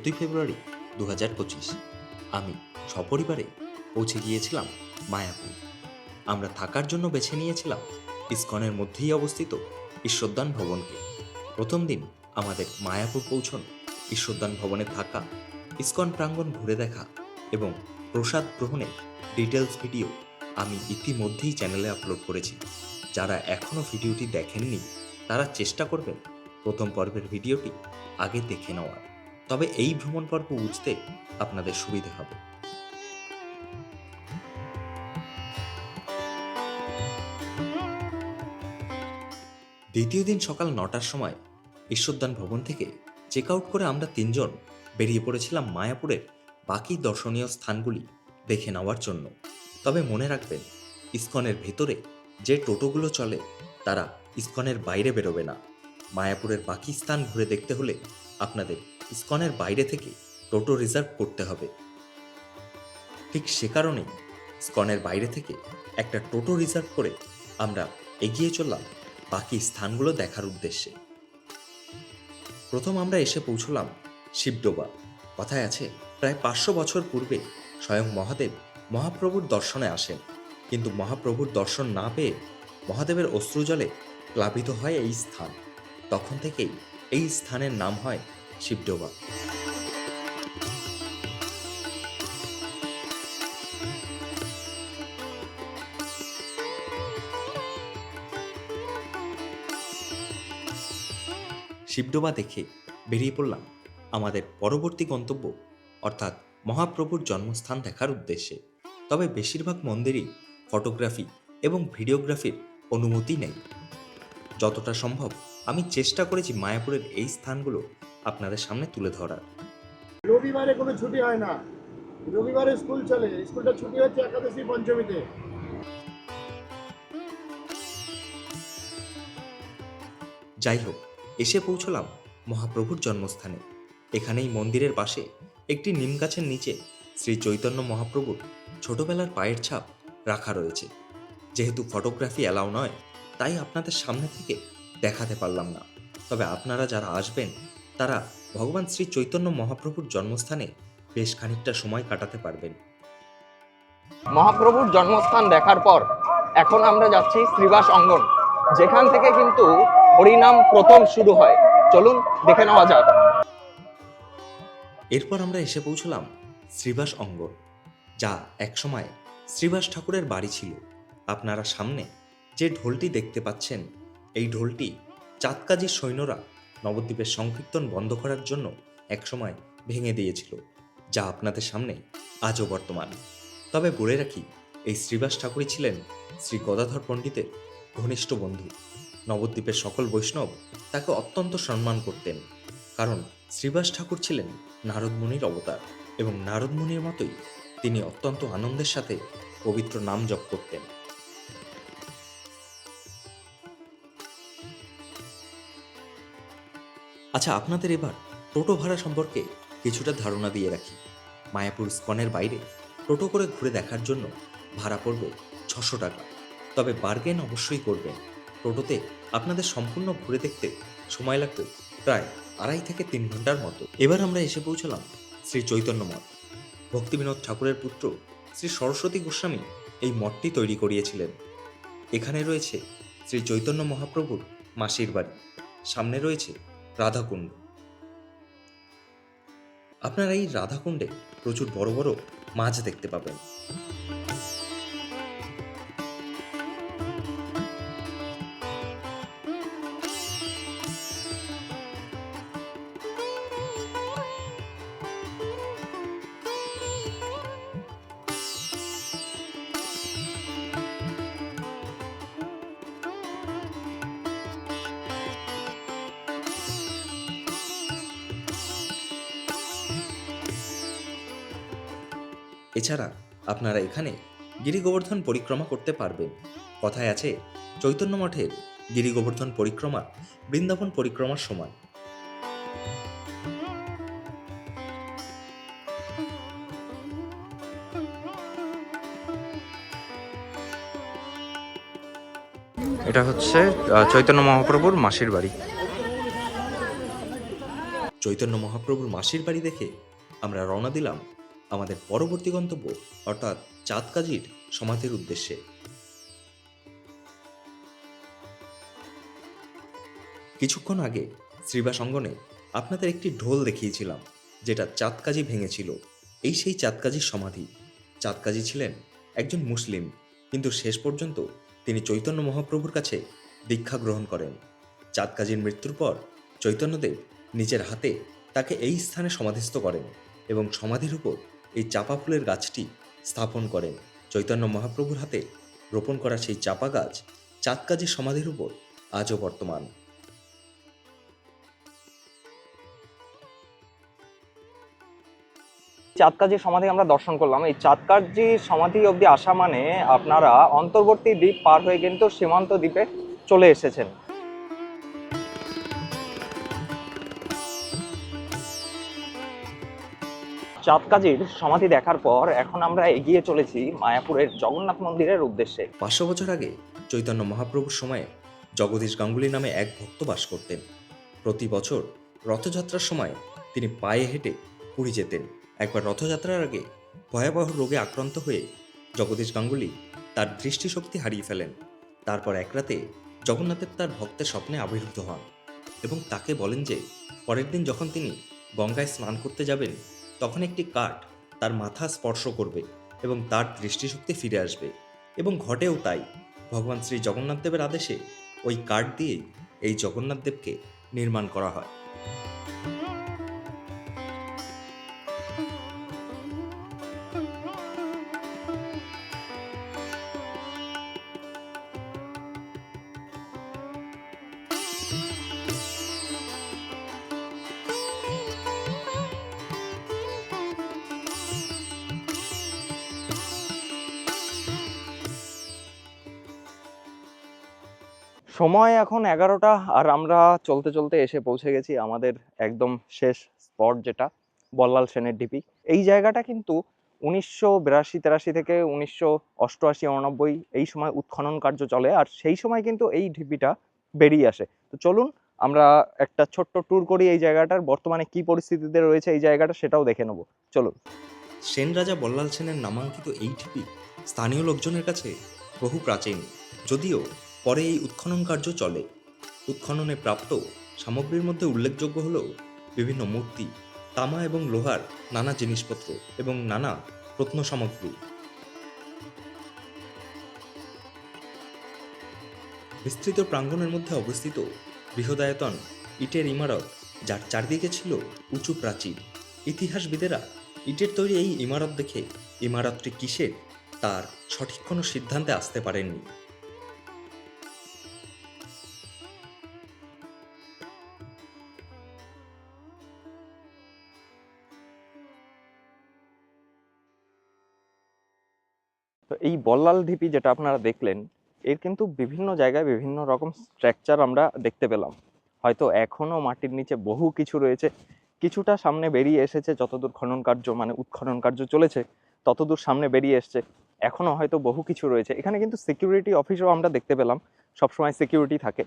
চোদ্দই ফেব্রুয়ারি দু হাজার পঁচিশ। আমি সপরিবারে পৌঁছে গিয়েছিলাম মায়াপুর। আমরা থাকার জন্য বেছে নিয়েছিলাম ইস্কনের মধ্যেই অবস্থিত ঈশ্বরদান ভবনকে। প্রথম দিন আমাদের মায়াপুর পৌঁছন ঈশ্বরদান ভবনে থাকা ইস্কন প্রাঙ্গণ ঘুরে দেখা এবং প্রসাদ গ্রহণের ডিটেলস ভিডিও আমি ইতিমধ্যেই চ্যানেলে আপলোড করেছি। যারা এখনও ভিডিওটি দেখেননি, তারা চেষ্টা করবেন প্রথম পর্বের ভিডিওটি আগে দেখে নেওয়ার। তবে এই ভ্রমণ পর্ব বুঝতে আপনাদের সুবিধে হবে। দ্বিতীয় দিন সকাল নটার সময় ঈশ্বরদান ভবন থেকে চেক আউট করে আমরা তিনজন বেরিয়ে পড়েছিলাম মায়াপুরের বাকি দর্শনীয় স্থানগুলি দেখে নেওয়ার জন্য। তবে মনে রাখবেন, ইস্কনের ভেতরে যে টোটোগুলো চলে, তারা ইস্কনের বাইরে বেরোবে না। মায়াপুরের বাকি স্থান ঘুরে দেখতে হলে আপনাদের ইস্কনের বাইরে থেকে টোটো রিজার্ভ করতে হবে। ঠিক সে কারণেই ইস্কনের বাইরে থেকে একটা টোটো রিজার্ভ করে আমরা এগিয়ে চললাম বাকি স্থানগুলো দেখার উদ্দেশ্যে। প্রথম আমরা এসে পৌঁছলাম শিবডোবা। কথায় আছে, প্রায় পাঁচশো বছর পূর্বে স্বয়ং মহাদেব মহাপ্রভুর দর্শনে আসেন। কিন্তু মহাপ্রভুর দর্শন না পেয়ে মহাদেবের অশ্রুজলে প্লাবিত হয় এই স্থান। তখন থেকেই এই স্থানের নাম হয় শিবডোবা। শিবডোবা দেখে বেরিয়ে পড়লাম আমাদের পরবর্তী গন্তব্য, অর্থাৎ মহাপ্রভুর জন্মস্থান দেখার উদ্দেশ্যে। তবে বেশিরভাগ মন্দিরই ফটোগ্রাফি এবং ভিডিওগ্রাফির অনুমতি নেই। যতটা সম্ভব আমি চেষ্টা করেছি মায়াপুরের এই স্থানগুলো আপনাদের সামনে তুলে ধরার। রবিবারে কোনো ছুটি হয় না। রবিবারে স্কুল চলে। স্কুলটা ছুটি হচ্ছে একাদশী পঞ্চমীতে। যাই হোক এসে পৌঁছলাম মহাপ্রভুর জন্মস্থানে। এখানেই মন্দিরের পাশে একটি নিম গাছের নিচে শ্রী চৈতন্য মহাপ্রভুর ছোটবেলার পায়ের ছাপ রাখা রয়েছে। যেহেতু ফটোগ্রাফি অ্যালাউ নয় তাই আপনাদের সামনে থেকে দেখাতে পারলাম না। তবে আপনারা যারা আসবেন তারা ভগবান শ্রী চৈতন্য মহাপ্রভুর জন্মস্থানে বেশ খানিকটা সময় কাটাতে পারবেন। মহাপ্রভুর জন্মস্থান দেখার পর এখন আমরা যাচ্ছি শ্রীবাস অঙ্গন। যেখান থেকে কিন্তু হরিনাম প্রথম শুরু হয়। চলুন দেখে নেওয়া যাক। এরপর আমরা এসে পৌঁছলাম শ্রীবাস অঙ্গন যা একসময় শ্রীবাস ঠাকুরের বাড়ি ছিল। আপনারা সামনে যে ঢোলটি দেখতে পাচ্ছেন এই ঢোলটি চাঁদকাজির সৈন্যরা নবদ্বীপের সংকীর্তন বন্ধ করার জন্য একসময় ভেঙে দিয়েছিল, যা আপনাদের সামনে আজও বর্তমান। তবে বলে রাখি, এই শ্রীবাস ঠাকুরই ছিলেন শ্রী গদাধর পণ্ডিতের ঘনিষ্ঠ বন্ধু। নবদ্বীপের সকল বৈষ্ণব তাকে অত্যন্ত সম্মান করতেন, কারণ শ্রীবাস ঠাকুর ছিলেন নারদমুনির অবতার এবং নারদমুনির মতোই তিনি অত্যন্ত আনন্দের সাথে পবিত্র নাম জপ করতেন। আচ্ছা আপনাদের এবার টোটো ভাড়া সম্পর্কে কিছুটা ধারণা দিয়ে রাখি। মায়াপুর স্কনের বাইরে টোটো করে ঘুরে দেখার জন্য ভাড়া পড়বে ছশো টাকা। তবে বার্গেন অবশ্যই করবেন। টোটোতে আপনাদের সম্পূর্ণ ঘুরে দেখতে সময় লাগবে প্রায় আড়াই থেকে তিন ঘণ্টার মতো। এবার আমরা এসে পৌঁছলাম শ্রী চৈতন্য মঠ। ভক্তিবিনোদ ঠাকুরের পুত্র শ্রী সরস্বতী গোস্বামী এই মঠটি তৈরি করিয়েছিলেন। এখানে রয়েছে শ্রী চৈতন্য মহাপ্রভুর মাসির বাড়ি। সামনে রয়েছে রাধাকুণ্ড। আপনারা এই রাধাকুণ্ডে প্রচুর বড় বড় মাছ দেখতে পাবেন। এছাড়া আপনারা এখানে গিরি গোবর্ধন পরিক্রমা করতে পারবেন। কথায় আছে চৈতন্য মঠের গিরি গোবর্ধন পরিক্রমা বৃন্দাবন পরিক্রমার সমান। এটা হচ্ছে চৈতন্য মহাপ্রভুর মাসির বাড়ি। চৈতন্য মহাপ্রভুর মাসির বাড়ি দেখে আমরা রওনা দিলাম আমাদের পরবর্তী গন্তব্য, অর্থাৎ চাঁদকাজির সমাধির উদ্দেশ্যে। কিছুক্ষণ আগে শ্রীবাস অঙ্গনে আপনাদের একটি ঢোল দেখিয়েছিলাম, যেটা চাঁদকাজি ভেঙেছিল। এই সেই চাঁদকাজির সমাধি। চাঁদকাজি ছিলেন একজন মুসলিম, কিন্তু শেষ পর্যন্ত তিনি চৈতন্য মহাপ্রভুর কাছে দীক্ষা গ্রহণ করেন। চাঁদকাজির মৃত্যুর পর চৈতন্যদেব নিজের হাতে তাকে এই স্থানে সমাধিস্থ করেন এবং সমাধির উপর এই চাপা ফুলের গাছটি স্থাপন করেন। চৈতন্য মহাপ্রভুর হাতে রোপণ করা সেই চাপা গাছ চাঁদকাজির সমাধির উপর আজও বর্তমান। চাঁদকাজির সমাধি আমরা দর্শন করলাম। এই চাঁদকাজির সমাধি অবধি আসা মানে আপনারা অন্তর্বর্তী দ্বীপ পার হয়ে কিন্তু সীমান্ত দ্বীপে চলে এসেছেন। চাঁদকাজির সমাধি দেখার পর এখন আমরা এগিয়ে চলেছি মায়াপুরের জগন্নাথ মন্দিরের উদ্দেশ্যে। পাঁচশো বছর আগে চৈতন্য মহাপ্রভুর সময়ে জগদীশ গাঙ্গুলি নামে এক ভক্ত বাস করতেন। প্রতি বছর রথযাত্রার সময় তিনি পায়ে হেঁটে পুরী যেতেন। একবার রথযাত্রার আগে ভয়াবহ রোগে আক্রান্ত হয়ে জগদীশ গাঙ্গুলি তার দৃষ্টিশক্তি হারিয়ে ফেলেন। তারপর এক রাতে জগন্নাথের তার ভক্তের স্বপ্নে আবির্ভূত হন এবং তাকে বলেন যে, পরের দিন যখন তিনি গঙ্গায় স্নান করতে যাবেন তখন একটি কাঠ তার মাথা স্পর্শ করবে এবং তার দৃষ্টিশক্তি ফিরে আসবে। এবং ঘটেও তাই। ভগবান শ্রী জগন্নাথদেবের আদেশে ওই কাঠ দিয়েই এই জগন্নাথদেবকে নির্মাণ করা হয়। সময় এখন এগারোটা আর আমরা চলতে চলতে এসে পৌঁছে গেছি আমাদের একদম শেষ স্পট যেটা, বল্লাল সেনের ঢিপি এই জায়গাটা কিন্তু উনিশশো বিরাশি, তেরাশি থেকে উনিশশো অষ্টআশি, উননব্বই এই সময় উৎখনন কার্য চলে আর সেই সময় কিন্তু এই ঢিপিটা বেরিয়ে আসে। তো চলুন আমরা একটা ছোট্ট ট্যুর করি এই জায়গাটার, বর্তমানে কি পরিস্থিতিতে রয়েছে এই জায়গাটা সেটাও দেখে নেব। চলুন। সেন রাজা বল্লাল সেনের নামাঙ্কিত এই ঢিপি স্থানীয় লোকজনের কাছে বহু প্রাচীন, যদিও পরে এই উৎখনন কার্য চলে। উৎখননে প্রাপ্ত সামগ্রীর মধ্যে উল্লেখযোগ্য হল বিভিন্ন মূর্তি, তামা এবং লোহার নানা জিনিসপত্র এবং নানা প্রত্ন সামগ্রী। বিস্তৃত প্রাঙ্গণের মধ্যে অবস্থিত বৃহদায়তন ইটের ইমারত, যার চারদিকে ছিল উঁচু প্রাচীর। ইতিহাসবিদেরা ইটের তৈরি এই ইমারত দেখে, ইমারতটি কিসের? তার সঠিক কোনো সিদ্ধান্তে আসতে পারেননি। তো এই বল্লাল ঢিপি যেটা আপনারা দেখলেন, এর কিন্তু বিভিন্ন জায়গায় বিভিন্ন রকম স্ট্রাকচার আমরা দেখতে পেলাম। হয়তো এখনও মাটির নিচে বহু কিছু রয়েছে। কিছুটা সামনে বেরিয়ে এসেছে, যতদূর খনন কার্য মানে উৎখনন কার্য চলেছে, ততদূর সামনে বেরিয়ে এসছে। এখনও হয়তো বহু কিছু রয়েছে। এখানে কিন্তু সিকিউরিটি অফিসও আমরা দেখতে পেলাম। সবসময় সিকিউরিটি থাকে।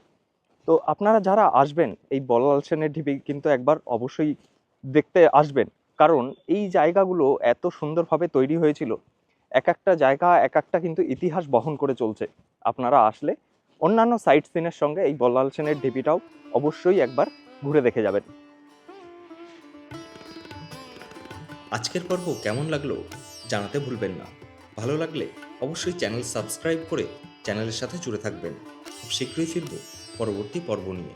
তো আপনারা যারা আসবেন, এই বল্লাল সেনের ঢিপি কিন্তু একবার অবশ্যই দেখতে আসবেন। কারণ এই জায়গাগুলো এত সুন্দরভাবে তৈরি হয়েছিল এক একটা জায়গা এক একটা কিন্তু ইতিহাস বহন করে চলছে। আপনারা আসলে অন্যান্য সাইট সিনের সঙ্গে এই বল্লাল সেনের ঢিপিটাও অবশ্যই একবার ঘুরে দেখে যাবেন। আজকের পর্ব কেমন লাগল জানাতে ভুলবেন না। ভালো লাগলে অবশ্যই চ্যানেল সাবস্ক্রাইব করে চ্যানেলের সাথে জুড়ে থাকবেন। খুব শীঘ্রই ফিরব পরবর্তী পর্ব নিয়ে।